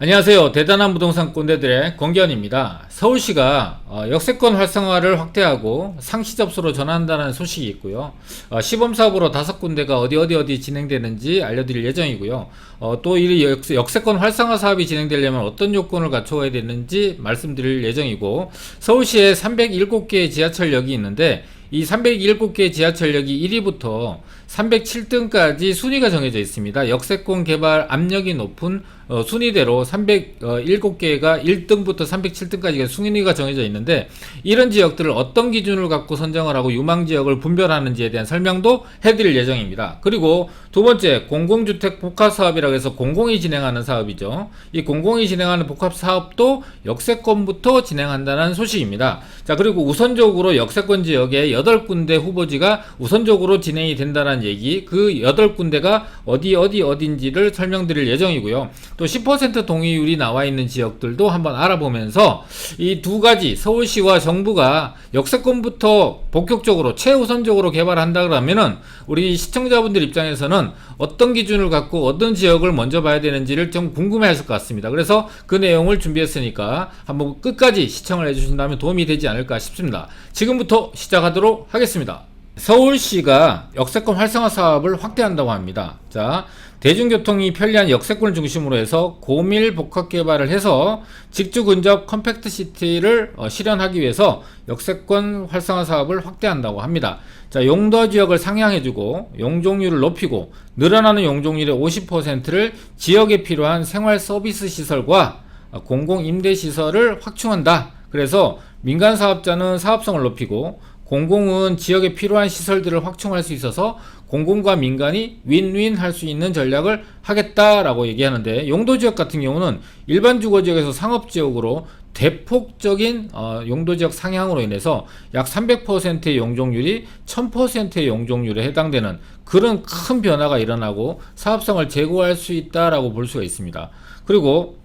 안녕하세요. 대단한 부동산 꼰대들의 권기현입니다. 서울시가 어, 역세권 활성화를 확대하고 상시 접수로 전환한다는 소식이 있고요. 어, 시범 사업으로 다섯 군데가 어디 어디 어디 진행되는지 알려드릴 예정이고요. 어, 또이 역세권 활성화 사업이 진행되려면 어떤 요건을 갖춰야 되는지 말씀드릴 예정이고 서울시에 307개의 지하철역이 있는데 이 307개 지하철역이 1위부터 307등까지 순위가 정해져 있습니다. 역세권 개발 압력이 높은 어, 순위대로 307개가 1등부터 307등까지가 순위가 정해져 있는데 이런 지역들을 어떤 기준을 갖고 선정을 하고 유망 지역을 분별하는지에 대한 설명도 해드릴 예정입니다. 그리고 두 번째 공공주택 복합 사업이라고 해서 공공이 진행하는 사업이죠. 이 공공이 진행하는 복합 사업도 역세권부터 진행한다는 소식입니다. 자 그리고 우선적으로 역세권 지역에 8군데 후보지가 우선적으로 진행이 된다는 얘기 그 8군데가 어디 어디 어딘지를 설명드릴 예정이고요. 또 10% 동의율이 나와 있는 지역들도 한번 알아보면서 이 두 가지 서울시와 정부가 역세권부터 본격적으로 최우선적으로 개발한다 그러면은 우리 시청자분들 입장에서는 어떤 기준을 갖고 어떤 지역을 먼저 봐야 되는지를 좀 궁금해 하실 것 같습니다. 그래서 그 내용을 준비했으니까 한번 끝까지 시청을 해주신다면 도움이 되지 않을까 싶습니다. 지금부터 시작하도록 하겠습니다. 서울시가 역세권 활성화 사업을 확대한다고 합니다. 자, 대중교통이 편리한 역세권을 중심으로 해서 고밀 복합 개발을 해서 직주 근접 컴팩트 시티를 어, 실현하기 위해서 역세권 활성화 사업을 확대한다고 합니다. 자, 용도 지역을 상향해주고 용적률을 높이고 늘어나는 용적률의 50%를 지역에 필요한 생활 서비스 시설과 어, 공공 임대 시설을 확충한다. 그래서 민간 사업자는 사업성을 높이고 공공은 지역에 필요한 시설들을 확충할 수 있어서 공공과 민간이 윈윈 할 수 있는 전략을 하겠다라고 얘기하는데 용도 지역 같은 경우는 일반 주거 지역에서 상업 지역으로 대폭적인 어, 용도 지역 상향으로 인해서 약 300%의 용적률이 1000%의 용적률에 해당되는 그런 큰 변화가 일어나고 사업성을 제고할 수 있다라고 볼 수가 있습니다. 그리고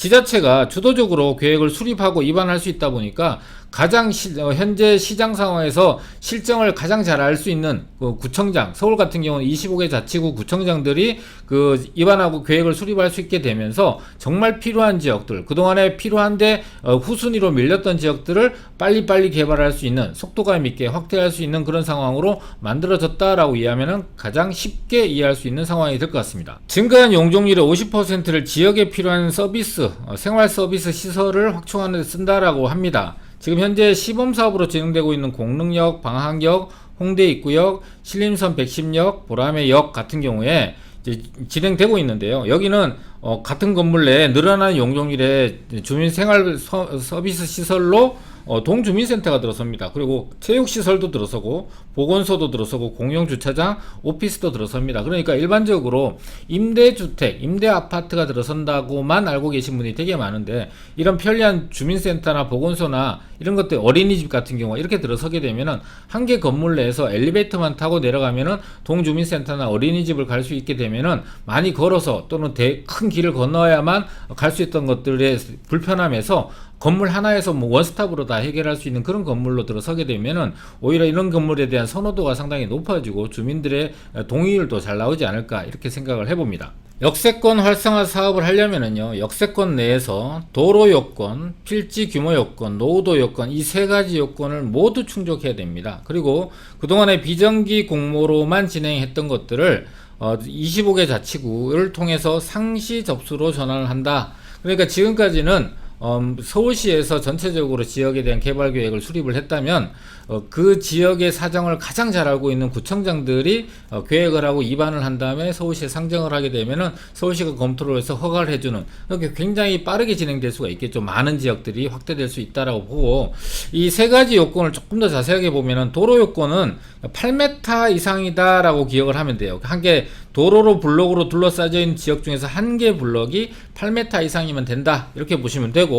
지자체가 주도적으로 계획을 수립하고 입안할 수 있다 보니까 가장 시, 어, 현재 시장 상황에서 실정을 가장 잘 알 수 있는 그 구청장, 서울 같은 경우는 25개 자치구 구청장들이 그 입안하고 계획을 수립할 수 있게 되면서 정말 필요한 지역들, 그동안에 필요한데 어, 후순위로 밀렸던 지역들을 빨리빨리 개발할 수 있는 속도감 있게 확대할 수 있는 그런 상황으로 만들어졌다라고 이해하면 가장 쉽게 이해할 수 있는 상황이 될 것 같습니다. 증가한 용적률의 50%를 지역에 필요한 서비스, 어, 생활 서비스 시설을 확충하는 데 쓴다라고 합니다. 지금 현재 시범 사업으로 진행되고 있는 공릉역, 방항역, 홍대 입구역, 신림선 110역, 보라매역 같은 경우에 이제 진행되고 있는데요. 여기는 어, 같은 건물 내에 늘어나는 용적률의 주민 생활 서, 비스 시설로 어, 동주민센터가 들어섭니다. 그리고 체육시설도 들어서고 보건소도 들어서고 공용주차장, 오피스도 들어섭니다. 그러니까 일반적으로 임대주택, 임대아파트가 들어선다고만 알고 계신 분이 되게 많은데 이런 편리한 주민센터나 보건소나 이런 것들 어린이집 같은 경우 이렇게 들어서게 되면은 한 개 건물 내에서 엘리베이터만 타고 내려가면은 동주민센터나 어린이집을 갈 수 있게 되면은 많이 걸어서 또는 대, 큰 길을 건너야만 갈 수 있던 것들의 불편함에서 건물 하나에서 뭐 원스톱으로 다 해결할 수 있는 그런 건물로 들어서게 되면은 오히려 이런 건물에 대한 선호도가 상당히 높아지고 주민들의 동의율도 잘 나오지 않을까 이렇게 생각을 해봅니다. 역세권 활성화 사업을 하려면은요, 역세권 내에서 도로 요건, 필지 규모 요건, 노후도 요건, 이 세 가지 요건을 모두 충족해야 됩니다. 그리고 그동안에 비정기 공모로만 진행했던 것들을 어, 25개 자치구를 통해서 상시 접수로 전환을 한다. 그러니까 지금까지는 음, 서울시에서 전체적으로 지역에 대한 개발 계획을 수립을 했다면 어, 그 지역의 사정을 가장 잘 알고 있는 구청장들이 어, 계획을 하고 입안을 한 다음에 서울시에 상정을 하게 되면은 서울시가 검토를 해서 허가를 해주는 이렇게 굉장히 빠르게 진행될 수가 있겠죠. 많은 지역들이 확대될 수 있다라고 보고 이 세 가지 요건을 조금 더 자세하게 보면은 도로 요건은 8m 이상이다라고 기억을 하면 돼요. 한 개 도로로 블록으로 둘러싸져 있는 지역 중에서 한 개 블록이 8m 이상이면 된다 이렇게 보시면 되고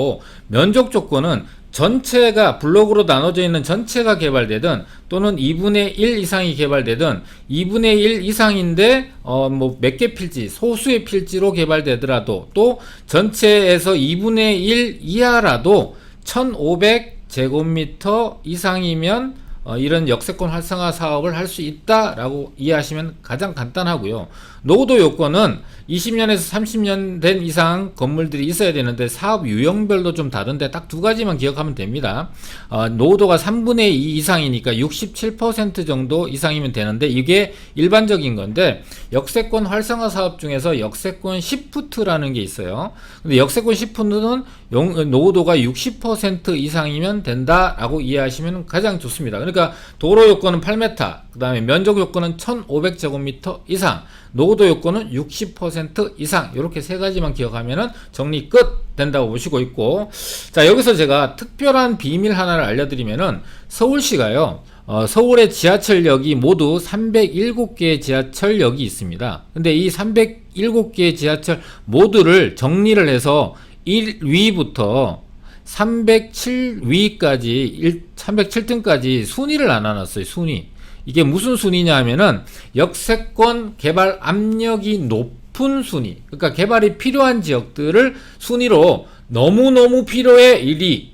면적 조건은 전체가 블록으로 나눠져 있는 전체가 개발되든 또는 2분의 1 이상이 개발되든 2분의 1 이상인데 어 뭐 몇 개 필지 소수의 필지로 개발되더라도 또 전체에서 2분의 1 이하라도 1500 제곱미터 이상이면 어, 이런 역세권 활성화 사업을 할 수 있다라고 이해하시면 가장 간단하고요. 노후도 요건은 20년에서 30년 된 이상 건물들이 있어야 되는데 사업 유형별로 좀 다른데 딱 두 가지만 기억하면 됩니다. 어, 노후도가 3분의 2 이상이니까 67% 정도 이상이면 되는데 이게 일반적인 건데 역세권 활성화 사업 중에서 역세권 10푸트라는 게 있어요. 근데 역세권 10푸트는 노후도가 60% 이상이면 된다라고 이해하시면 가장 좋습니다. 그러니까 도로 요건은 8m, 그 다음에 면적 요건은 1500제곱미터 이상, 노 후도 요건은 60% 이상 이렇게 세 가지만 기억하면은 정리 끝 된다고 보시고 있고 자 여기서 제가 특별한 비밀 하나를 알려드리면은 서울시가요 어, 서울의 지하철역이 모두 307개의 지하철역이 있습니다. 근데 이 307개의 지하철 모두를 정리를 해서 1위부터 307위까지 307등까지 순위를 나눠놨어요. 순위. 이게 무슨 순위냐 하면은 역세권 개발 압력이 높은 순위. 그러니까 개발이 필요한 지역들을 순위로 너무너무 필요해 1위.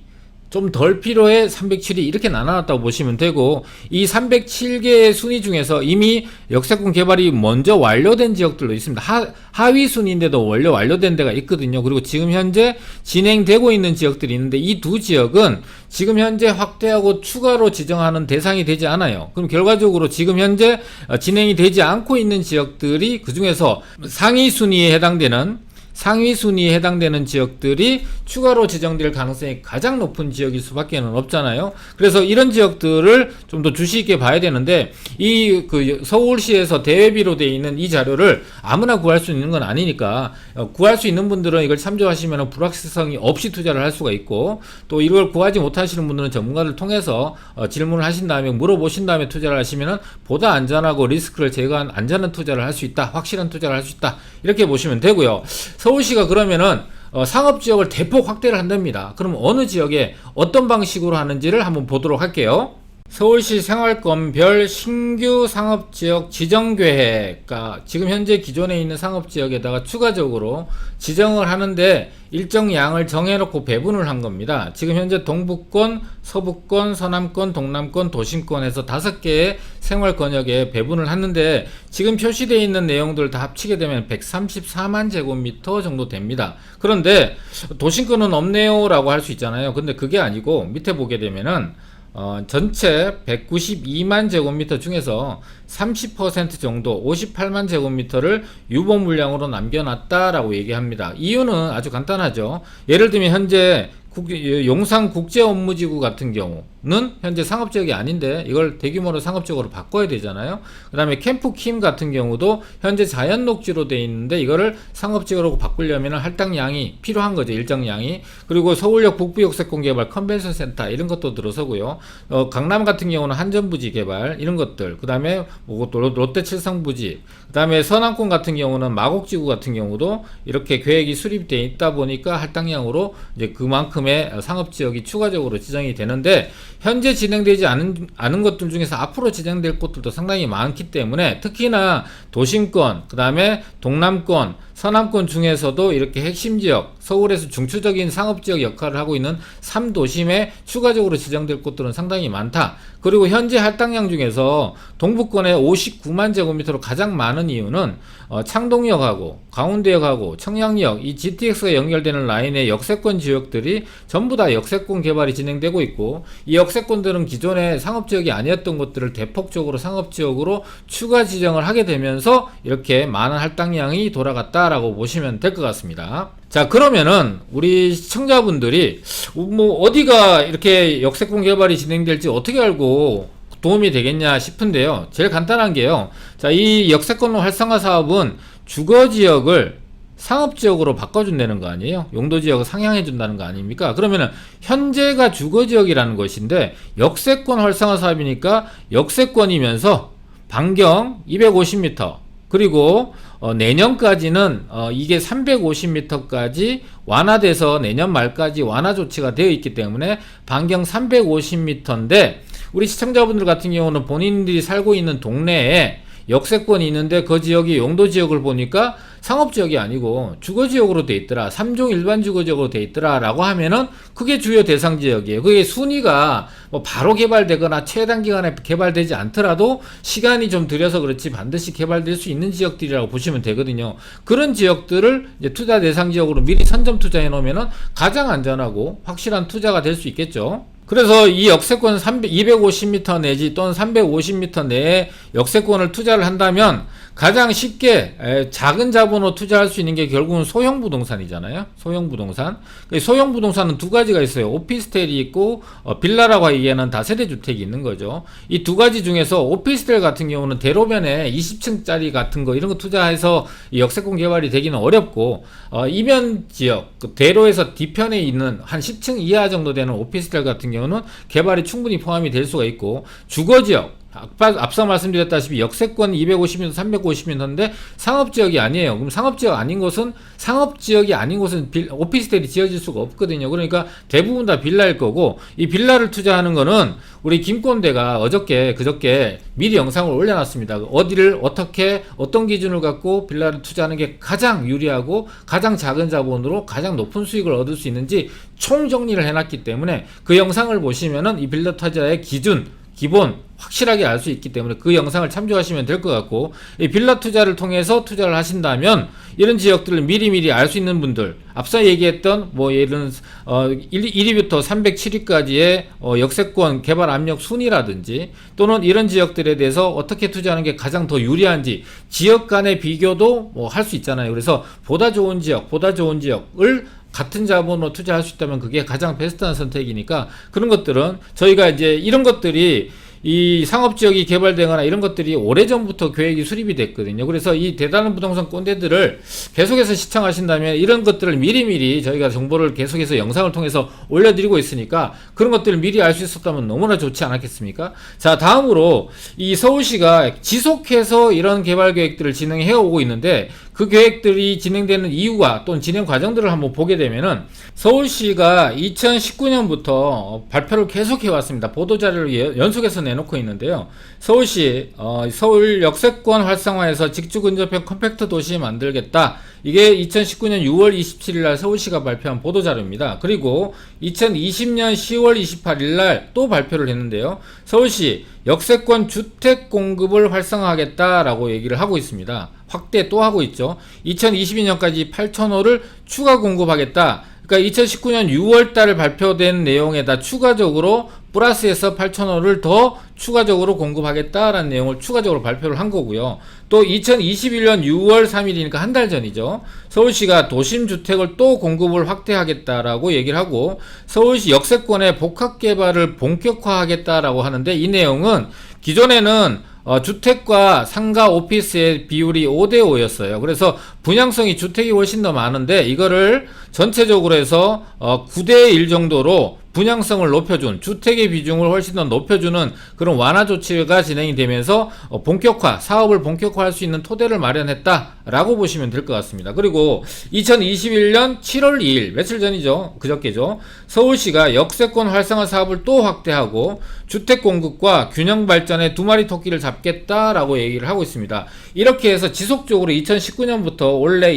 좀 덜 필요해 307이 이렇게 나눠놨다고 보시면 되고 이 307개의 순위 중에서 이미 역세권 개발이 먼저 완료된 지역들도 있습니다. 하, 하위 순위인데도 원래 완료된 데가 있거든요. 그리고 지금 현재 진행되고 있는 지역들이 있는데 이 두 지역은 지금 현재 확대하고 추가로 지정하는 대상이 되지 않아요. 그럼 결과적으로 지금 현재 어, 진행이 되지 않고 있는 지역들이 그 중에서 상위 순위에 해당되는 상위 순위에 해당되는 지역들이 추가로 지정될 가능성이 가장 높은 지역일 수밖에 는 없잖아요. 그래서 이런 지역들을 좀 더 주시 있게 봐야 되는데 이 그 서울시에서 대외비로 되어 있는 이 자료를 아무나 구할 수 있는 건 아니니까 어, 구할 수 있는 분들은 이걸 참조하시면 불확실성이 없이 투자를 할 수가 있고 또 이걸 구하지 못하시는 분들은 전문가를 통해서 어, 질문을 하신 다음에 물어보신 다음에 투자를 하시면 보다 안전하고 리스크를 제거한 안전한 투자를 할 수 있다. 확실한 투자를 할 수 있다. 이렇게 보시면 되고요. 서울시가 그러면은 어, 상업 지역을 대폭 확대를 한답니다. 그럼 어느 지역에 어떤 방식으로 하는지를 한번 보도록 할게요. 서울시 생활권별 신규 상업지역 지정계획, 그러니까 지금 현재 기존에 있는 상업지역에다가 추가적으로 지정을 하는데 일정 양을 정해놓고 배분을 한 겁니다. 지금 현재 동북권, 서북권, 서남권, 동남권, 도심권에서 다섯 개의 생활권역에 배분을 하는데 지금 표시되어 있는 내용들 다 합치게 되면 134만 제곱미터 정도 됩니다. 그런데 도심권은 없네요 라고 할 수 있잖아요. 근데 그게 아니고 밑에 보게 되면은 어, 전체 192만 제곱미터 중에서 30% 정도 58만 제곱미터를 유보 물량으로 남겨놨다라고 얘기합니다. 이유는 아주 간단하죠. 예를 들면 현재 국, 용산 국제 업무지구 같은 경우는 현재 상업 지역이 아닌데 이걸 대규모로 상업 지역으로 바꿔야 되잖아요. 그 다음에 캠프 킴 같은 경우도 현재 자연 녹지로 돼 있는데 이거를 상업 지역으로 바꾸려면 할당량이 필요한 거죠. 일정량이. 그리고 서울역 북부 역세권 개발 컨벤션 센터 이런 것도 들어서고요. 어, 강남 같은 경우는 한전부지 개발 이런 것들. 그 다음에 뭐 롯데 칠성부지. 그 다음에 서남권 같은 경우는 마곡지구 같은 경우도 이렇게 계획이 수립되어 있다 보니까 할당량으로 이제 그만큼 만큼의 상업 지역이 추가적으로 지정이 되는데 현재 진행되지 않은, 않은 것들 중에서 앞으로 진행될 곳들도 상당히 많기 때문에 특히나 도심권, 그 다음에 동남권, 서남권 중에서도 이렇게 핵심 지역, 서울에서 중추적인 상업 지역 역할을 하고 있는 3도심에 추가적으로 지정될 곳들은 상당히 많다. 그리고 현재 할당량 중에서 동북권의 59만 제곱미터로 가장 많은 이유는 어, 창동역하고 강원대역하고 청량역 이 GTX가 연결되는 라인의 역세권 지역들이 전부 다 역세권 개발이 진행되고 있고 이 역세권들은 기존의 상업지역이 아니었던 것들을 대폭적으로 상업지역으로 추가 지정을 하게 되면서 이렇게 많은 할당량이 돌아갔다라고 보시면 될 것 같습니다. 자 그러면은 우리 시청자분들이 뭐 어디가 이렇게 역세권 개발이 진행될지 어떻게 알고 도움이 되겠냐 싶은데요. 제일 간단한 게요. 자, 이 역세권로 활성화 사업은 주거 지역을 상업 지역으로 바꿔준다는 거 아니에요? 용도 지역을 상향해 준다는 거 아닙니까? 그러면은 현재가 주거 지역이라는 것인데 역세권 활성화 사업이니까 역세권이면서 반경 250m 그리고 어, 내년까지는 어, 이게 350m까지 완화돼서 내년 말까지 완화 조치가 되어 있기 때문에 반경 350m인데 우리 시청자분들 같은 경우는 본인들이 살고 있는 동네에 역세권이 있는데 그 지역이 용도 지역을 보니까 상업 지역이 아니고 주거 지역으로 돼 있더라. 3종 일반 주거 지역으로 돼 있더라 라고 하면은 그게 주요 대상 지역이에요. 그게 순위가 뭐 바로 개발되거나 최단 기간에 개발되지 않더라도 시간이 좀 들여서 그렇지 반드시 개발될 수 있는 지역들이라고 보시면 되거든요. 그런 지역들을 이제 투자 대상 지역으로 미리 선점 투자해 놓으면은 가장 안전하고 확실한 투자가 될 수 있겠죠. 그래서 이 역세권 300, 250m 내지 또는 350m 내에 역세권을 투자를 한다면 가장 쉽게 에, 작은 자본 으로 투자할 수 있는 게 결국은 소형 부동산이잖아요. 소형 부동산. 그 소형 부동산은 두 가지가 있어요. 오피스텔이 있고 어, 빌라라고 얘기하는 다세대 주택이 있는 거죠. 이 두 가지 중에서 오피스텔 같은 경우는 대로변에 20층짜리 같은 거 이런 거 투자해서 이 역세권 개발이 되기는 어렵고 어, 이면 지역 그 대로에서 뒤편에 있는 한 10층 이하 정도 되는 오피스텔 같은 경우는 개발이 충분히 포함이 될 수가 있고 주거 지역 앞서 말씀드렸다시피 역세권 250m, 350m인데 상업지역이 아니에요. 그럼 상업지역 아닌 곳은 상업지역이 아닌 곳은 빌- 오피스텔이 지어질 수가 없거든요. 그러니까 대부분 다 빌라일 거고 이 빌라를 투자하는 거는 우리 김건대가 어저께 그저께 미리 영상을 올려놨습니다. 어디를 어떻게 어떤 기준을 갖고 빌라를 투자하는 게 가장 유리하고 가장 작은 자본으로 가장 높은 수익을 얻을 수 있는지 총 정리를 해놨기 때문에 그 영상을 보시면은 이 빌라 투자의 기준 기본 확실하게 알 수 있기 때문에 그 영상을 참조하시면 될 것 같고 이 빌라 투자를 통해서 투자를 하신다면 이런 지역들을 미리미리 알 수 있는 분들 앞서 얘기했던 뭐 예를 어 1, 1위부터 307위까지의 어 역세권 개발 압력 순위라든지 또는 이런 지역들에 대해서 어떻게 투자하는 게 가장 더 유리한지 지역 간의 비교도 뭐 할 수 있잖아요. 그래서 보다 좋은 지역, 보다 좋은 지역을 같은 자본으로 투자할 수 있다면 그게 가장 베스트한 선택이니까 그런 것들은 저희가 이제 이런 것들이 이 상업 지역이 개발되거나 이런 것들이 오래전부터 계획이 수립이 됐거든요. 그래서 이 대단한 부동산 꼰대들을 계속해서 시청하신다면 이런 것들을 미리미리 저희가 정보를 계속해서 영상을 통해서 올려드리고 있으니까 그런 것들을 미리 알 수 있었다면 너무나 좋지 않았겠습니까? 자, 다음으로 이 서울시가 지속해서 이런 개발 계획들을 진행해 오고 있는데 그 계획들이 진행되는 이유가 또는 진행 과정들을 한번 보게 되면은 서울시가 2019년부터 발표를 계속해 왔습니다. 보도 자료를 예- 연속해서 내놓고 있는데요. 서울시 어, 서울 역세권 활성화해서 직주 근접형 컴팩트 도시 만들겠다. 이게 2019년 6월 27일 날 서울시가 발표한 보도 자료입니다. 그리고 2020년 10월 28일 날 또 발표를 했는데요. 서울시 역세권 주택 공급을 활성화하겠다라고 얘기를 하고 있습니다. 확대 또 하고 있죠. 2022년까지 8,000호를 추가 공급하겠다. 그러니까 2019년 6월 달에 발표된 내용에다 추가적으로 플러스해서 8,000호를 더 추가적으로 공급하겠다라는 내용을 추가적으로 발표를 한 거고요. 또 2021년 6월 3일이니까 한 달 전이죠. 서울시가 도심 주택을 또 공급을 확대하겠다라고 얘기를 하고 서울시 역세권의 복합 개발을 본격화하겠다라고 하는데 이 내용은 기존에는 어, 주택과 상가 오피스의 비율이 5대 5였어요. 그래서 분양성이 주택이 훨씬 더 많은데 이거를 전체적으로 해서 어, 9대 1 정도로 분양성을 높여준 주택의 비중을 훨씬 더 높여주는 그런 완화 조치가 진행이 되면서 어, 본격화 사업을 본격화할 수 있는 토대를 마련했다라고 보시면 될 것 같습니다. 그리고 2021년 7월 2일 며칠 전이죠 그저께죠 서울시가 역세권 활성화 사업을 또 확대하고 주택 공급과 균형 발전의 두 마리 토끼를 잡겠다라고 얘기를 하고 있습니다. 이렇게 해서 지속적으로 2019년부터 올해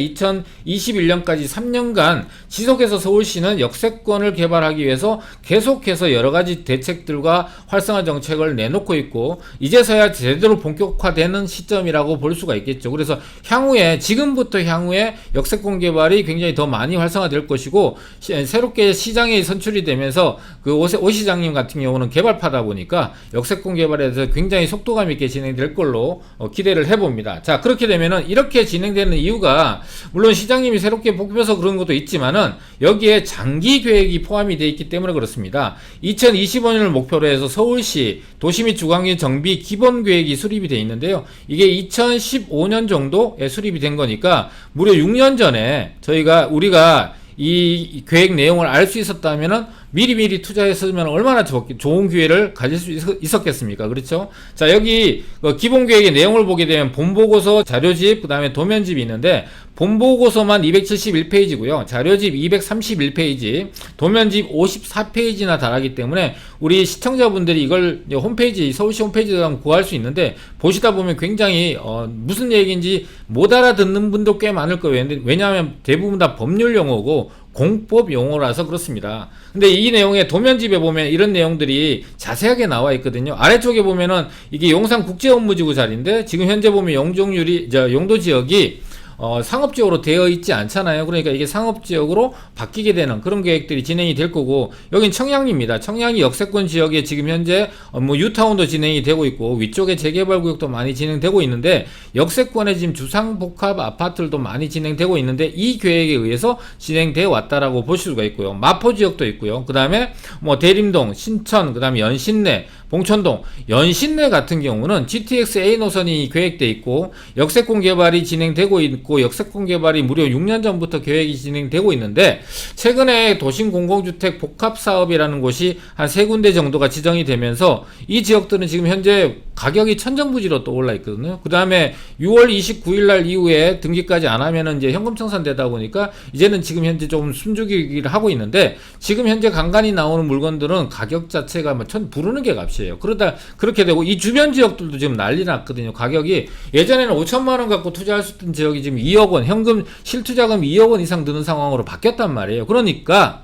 2021년까지 3년간 지속해서 서울시는 역세권을 개발하기 위해서 계속해서 여러 가지 대책들과 활성화 정책을 내놓고 있고 이제서야 제대로 본격화되는 시점이라고 볼 수가 있겠죠. 그래서 향후에 지금부터 향후에 역세권 개발이 굉장히 더 많이 활성화될 것이고 시- 새롭게 시장에 선출이 되면서 그 오 시장님 같은 경우는 개발파다 보니까 역세권 개발에 대해서 굉장히 속도감 있게 진행될 걸로 어, 기대를 해봅니다. 자 그렇게 되면은 이렇게 진행되는 이유가 물론 시장님이 새롭게 뽑혀서 그런 것도 있지만은 여기에 장기 계획이 포함이 되어 있기 때문에 그렇습니다. 2025년을 목표로 해서 서울시 도시 및 주거환경 정비 기본 계획이 수립이 되어 있는데요. 이게 2015년 정도에 수립이 된 거니까 무려 6년 전에 저희가 우리가 이 계획 내용을 알 수 있었다면은 미리미리 투자했으면 얼마나 좋, 좋은 기회를 가질 수 있었, 겠습니까 그렇죠? 자, 여기 어, 기본 계획의 내용을 보게 되면 본보고서 자료집, 그 다음에 도면집이 있는데 본보고서만 271페이지고요. 자료집 231페이지, 도면집 54페이지나 달하기 때문에 우리 시청자분들이 이걸 홈페이지 서울시 홈페이지에 가면 구할 수 있는데 보시다 보면 굉장히 어, 무슨 얘기인지 못 알아듣는 분도 꽤 많을 거예요. 왜냐하면 대부분 다 법률 용어고 공법 용어라서 그렇습니다. 근데 이 내용에 도면집에 보면 이런 내용들이 자세하게 나와 있거든요. 아래쪽에 보면은 이게 용산 국제 업무지구 자리인데 지금 현재 보면 용적률이 저 용도 지역이 어, 상업지역으로 되어 있지 않잖아요. 그러니까 이게 상업지역으로 바뀌게 되는 그런 계획들이 진행이 될 거고, 여긴 청량리입니다. 청량리 역세권 지역에 지금 현재 어, 뭐 유타운도 진행이 되고 있고, 위쪽에 재개발 구역도 많이 진행되고 있는데, 역세권에 지금 주상복합 아파트들도 많이 진행되고 있는데, 이 계획에 의해서 진행되어 왔다라고 보실 수가 있고요. 마포 지역도 있고요. 그 다음에 뭐 대림동, 신천, 그 다음에 연신내, 봉천동, 연신내 같은 경우는 GTX A 노선이 계획돼 있고 역세권 개발이 진행되고 있고 역세권 개발이 무려 6년 전부터 계획이 진행되고 있는데 최근에 도심 공공주택 복합 사업이라는 곳이 한 세 군데 정도가 지정이 되면서 이 지역들은 지금 현재 가격이 천정부지로 또 올라 있거든요. 그 다음에 6월 29일 날 이후에 등기까지 안 하면은 이제 현금 청산되다 보니까 이제는 지금 현재 좀 숨죽이기를 하고 있는데 지금 현재 간간히 나오는 물건들은 가격 자체가 뭐천 부르는 게 값이 값이에요. 그러다 그렇게 되고 이 주변 지역들도 지금 난리 났거든요. 가격이 예전에는 5천만 원 갖고 투자할 수 있던 지역이 지금 2억 원, 현금 실투자금 2억 원 이상 드는 상황으로 바뀌었단 말이에요. 그러니까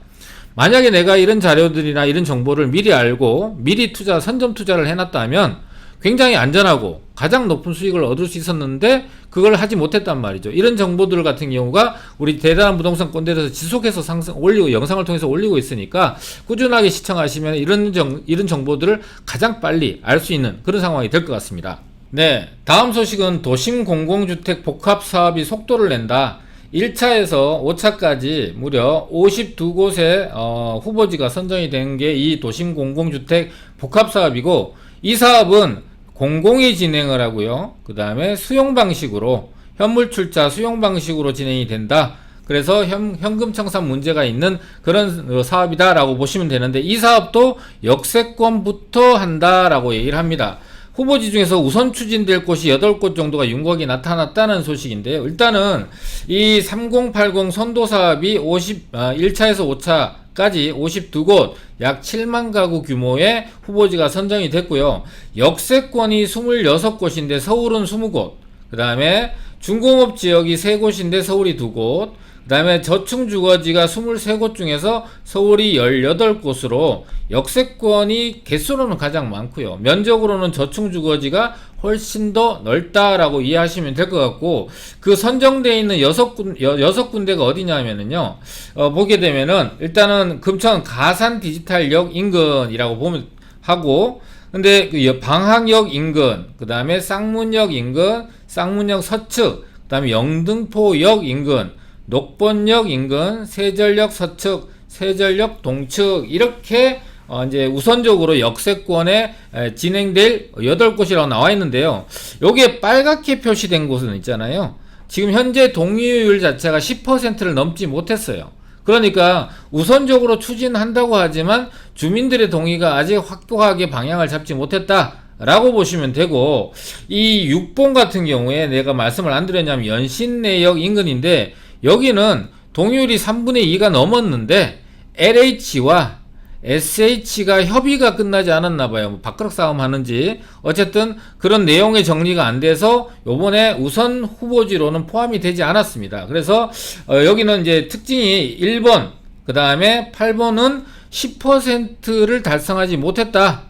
만약에 내가 이런 자료들이나 이런 정보를 미리 알고 미리 투자 선점 투자를 해놨다면 굉장히 안전하고 가장 높은 수익을 얻을 수 있었는데 그걸 하지 못했단 말이죠. 이런 정보들 같은 경우가 우리 대단한 부동산 꼰대에서 지속해서 상승 올리고 영상을 통해서 올리고 있으니까 꾸준하게 시청하시면 이런 정 이런 정보들을 가장 빨리 알 수 있는 그런 상황이 될 것 같습니다. 네, 다음 소식은 도심 공공주택 복합 사업이 속도를 낸다. 1차에서 5차까지 무려 52곳의 어, 후보지가 선정이 된 게 이 도심 공공주택 복합 사업이고 이 사업은 공공이 진행을 하고요. 그 다음에 수용 방식으로 현물 출자 수용 방식으로 진행이 된다. 그래서 현, 현금 청산 문제가 있는 그런 어, 사업이다라고 보시면 되는데 이 사업도 역세권부터 한다라고 얘기를 합니다. 후보지 중에서 우선 추진될 곳이 8곳 정도가 윤곽이 나타났다는 소식인데요. 일단은 이 3080 선도 사업이 50, 아, 1차에서 5차 까지 52곳, 약 7만 가구 규모의 후보지가 선정이 됐고요. 역세권이 26곳인데 서울은 20곳, 그 다음에 중공업 지역이 3곳인데 서울이 2곳, 그 다음에 저층 주거지가 23곳 중에서 서울이 18곳으로 역세권이 개수로는 가장 많고요. 면적으로는 저층 주거지가 훨씬 더 넓다라고 이해하시면 될 것 같고 그 선정되어 있는 여섯 군 여섯 군데가 어디냐면은요. 어, 보게 되면은 일단은 금천 가산 디지털역 인근이라고 보면 하고 근데 그 방학역 인근, 그 다음에 쌍문역 인근, 쌍문역 서측, 그 다음에 영등포역 인근, 녹번역 인근, 세절역 서측, 세절역 동측 이렇게 어 이제 우선적으로 역세권에 에, 진행될 8곳이라고 나와 있는데요. 여기에 빨갛게 표시된 곳은 있잖아요. 지금 현재 동의율 자체가 10%를 넘지 못했어요. 그러니까 우선적으로 추진한다고 하지만 주민들의 동의가 아직 확고하게 방향을 잡지 못했다. 라고 보시면 되고 이 6번 같은 경우에 내가 말씀을 안 드렸냐면 연신내역 인근인데 여기는 동률이 3분의 2가 넘었는데 LH와 SH가 협의가 끝나지 않았나 봐요. 뭐 밥그릇 싸움 하는지. 어쨌든 그런 내용의 정리가 안 돼서 요번에 우선 후보지로는 포함이 되지 않았습니다. 그래서 어 여기는 이제 특징이 1번, 그 다음에 8번은 10%를 달성하지 못했다.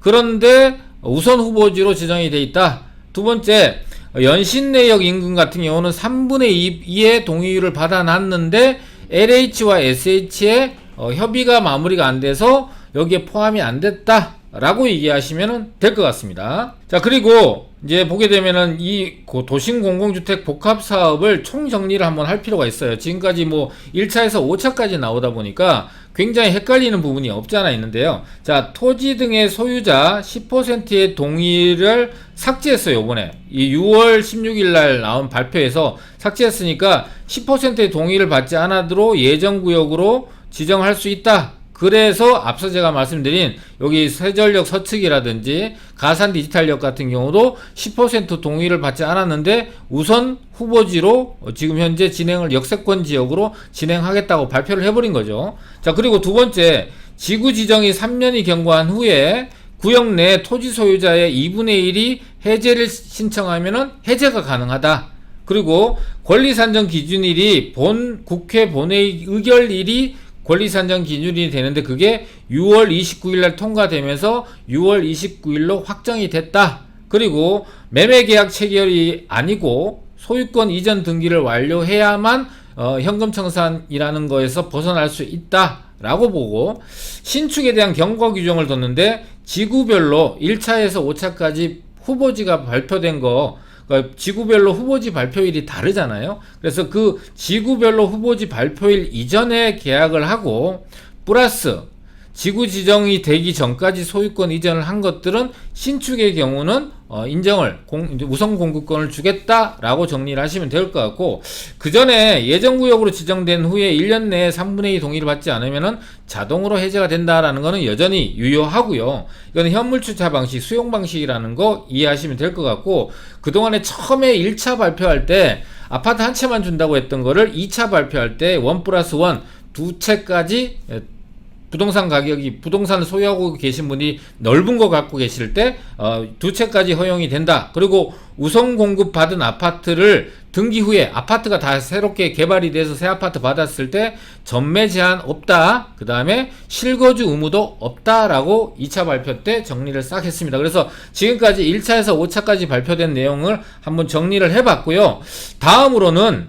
그런데 우선 후보지로 지정이 돼 있다. 두 번째, 연신 내역 인근 같은 경우는 3분의 2의 동의율을 받아놨는데 LH와 SH의 어, 협의가 마무리가 안 돼서 여기에 포함이 안 됐다. 라고 얘기하시면 될 것 같습니다. 자, 그리고 이제 보게 되면은 이 도심 공공주택 복합 사업을 총 정리를 한번 할 필요가 있어요. 지금까지 뭐 1차에서 5차까지 나오다 보니까 굉장히 헷갈리는 부분이 없지 않아 있는데요. 자, 토지 등의 소유자 10%의 동의를 삭제했어요, 요번에. 이 6월 16일 날 나온 발표에서 삭제했으니까 10%의 동의를 받지 않아도 예정구역으로 지정할 수 있다. 그래서 앞서 제가 말씀드린 여기 세전력 서측이라든지 가산 디지털력 같은 경우도 10% 동의를 받지 않았는데 우선 후보지로 어, 지금 현재 진행을 역세권 지역으로 진행하겠다고 발표를 해버린 거죠. 자 그리고 두 번째 지구 지정이 3년이 경과한 후에 구역 내 토지 소유자의 2분의 1이 해제를 신청하면은 해제가 가능하다. 그리고 권리산정 기준일이 본 국회 본회의 의결일이 권리산정 기준일이 되는데 그게 6월 29일 날 통과되면서 6월 29일로 확정이 됐다. 그리고 매매 계약 체결이 아니고 소유권 이전 등기를 완료해야만 어, 현금 청산이라는 거에서 벗어날 수 있다 라고 보고 신축에 대한 경과 규정을 뒀는데 지구별로 1차에서 5차까지 후보지가 발표된 거 그러니까 지구별로 후보지 발표일이 다르잖아요. 그래서 그 지구별로 후보지 발표일 이전에 계약을 하고 플러스 지구 지정이 되기 전까지 소유권 이전을 한 것들은 신축의 경우는 어, 인정을 공, 우선 공급권을 주겠다라고 정리를 하시면 될 것 같고 그 전에 예정 구역으로 지정된 후에 1년 내에 3분의 2 동의를 받지 않으면은 자동으로 해제가 된다라는 거는 여전히 유효하고요. 이거는 현물 주차 방식, 수용 방식이라는 거 이해하시면 될 것 같고 그동안에 처음에 1차 발표할 때 아파트 한 채만 준다고 했던 거를 2차 발표할 때 원 플러스 원 두 채까지 부동산 가격이 부동산을 소유하고 계신 분이 넓은 거 갖고 계실 때 어, 두 채까지 허용이 된다. 그리고 우선 공급 받은 아파트를 등기 후에 아파트가 다 새롭게 개발이 돼서 새 아파트 받았을 때 전매 제한 없다. 그 다음에 실거주 의무도 없다라고 2차 발표 때 정리를 싹 했습니다. 그래서 지금까지 1차에서 5차까지 발표된 내용을 한번 정리를 해봤고요. 다음으로는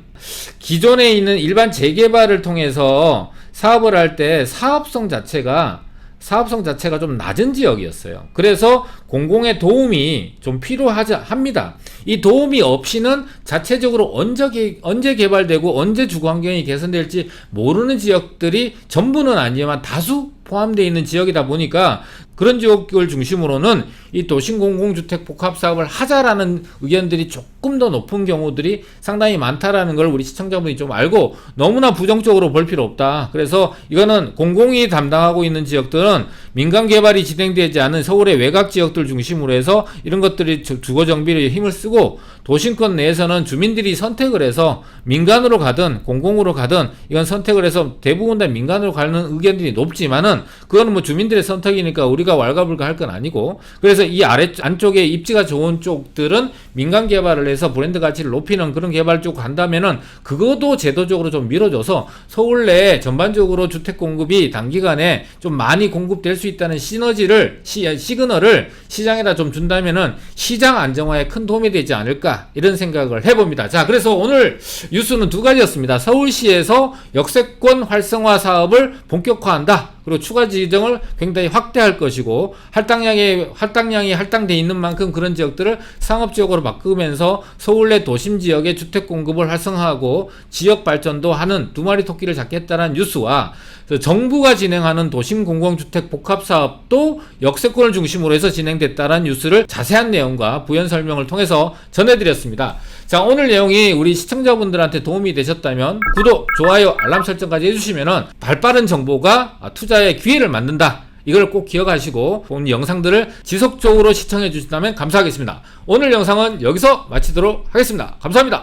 기존에 있는 일반 재개발을 통해서 사업을 할 때 사업성 자체가 사업성 자체가 좀 낮은 지역이었어요. 그래서 공공의 도움이 좀 필요하자 합니다. 이 도움이 없이는 자체적으로 언제, 개, 언제 개발되고 언제 주거 환경이 개선될지 모르는 지역들이 전부는 아니지만 다수 포함되어 있는 지역이다 보니까 그런 지역을 중심으로는 이 도심 공공주택 복합 사업을 하자라는 의견들이 조금 더 높은 경우들이 상당히 많다라는 걸 우리 시청자분이 좀 알고 너무나 부정적으로 볼 필요 없다. 그래서 이거는 공공이 담당하고 있는 지역들은 민간 개발이 진행되지 않은 서울의 외곽 지역들 중심으로 해서 이런 것들이 주- 주거 정비에 힘을 쓰고 도심권 내에서는 주민들이 선택을 해서 민간으로 가든 공공으로 가든 이건 선택을 해서 대부분 다 민간으로 가는 의견들이 높지만은 그거는 뭐 주민들의 선택이니까 우리가 왈가불가 할 건 아니고 그래서 이 아래 안쪽에 입지가 좋은 쪽들은 민간 개발을 해서 브랜드 가치를 높이는 그런 개발 쪽 간다면은 그것도 제도적으로 좀 밀어줘서 서울 내에 전반적으로 주택 공급이 단기간에 좀 많이 공급될 수 있다는 시너지를 시, 시그널을 시장에다 좀 준다면은 시장 안정화에 큰 도움이 되지 않을까 이런 생각을 해봅니다. 자 그래서 오늘 뉴스는 두 가지였습니다. 서울시에서 역세권 활성화 사업을 본격화한다. 그리고 추가 지정을 굉장히 확대할 것이고 할당량이 할당량이 할당돼 있는 만큼 그런 지역들을 상업 지역으로 바꾸면서 서울 내 도심 지역의 주택 공급을 활성화하고 지역 발전도 하는 두 마리 토끼를 잡겠다는 뉴스와 정부가 진행하는 도심 공공주택 복합 사업도 역세권을 중심으로 해서 진행됐다는 뉴스를 자세한 내용과 부연 설명을 통해서 전해드렸습니다. 자 오늘 내용이 우리 시청자분들한테 도움이 되셨다면 구독, 좋아요, 알람 설정까지 해주시면은 발빠른 정보가 투자의 기회를 만든다. 이걸 꼭 기억하시고 본 영상들을 지속적으로 시청해 주신다면 감사하겠습니다. 오늘 영상은 여기서 마치도록 하겠습니다. 감사합니다.